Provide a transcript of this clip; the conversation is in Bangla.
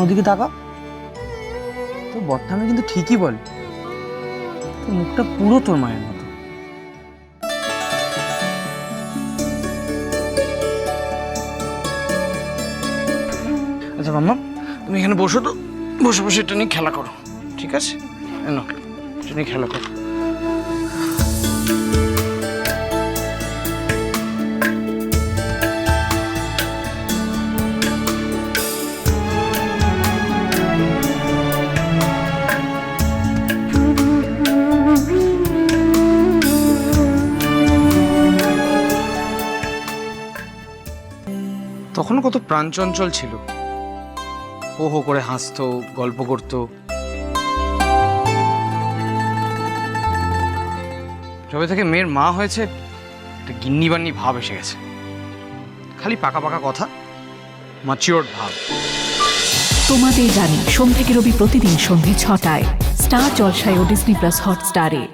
ওদিকে তাকা তো বর্তমানে কিন্তু ঠিকই বল। মুখটা পুরো তোর মায়ের মতো। আচ্ছা মাম্মা, তুমি এখানে বসো তো। বসে বসে এটা নিয়ে খেলা করো। ঠিক আছে? এনো এটা নিয়ে খেলা করো। তখন কত প্রাণচঞ্চল ছিল। হো হো করে হাসতো, গল্প করতো। যবে থেকে মেয়ের মা হয়েছে, একটা গিন্নি বান্নি ভাব এসে গেছে। খালি পাকা পাকা কথা ম্যাচিওর ভাব। তোমাদের জানি সোম থেকে রবি প্রতিদিন সন্ধে ছটায়, স্টার জলসায় ও ডিসনি প্লাস হটস্টারে।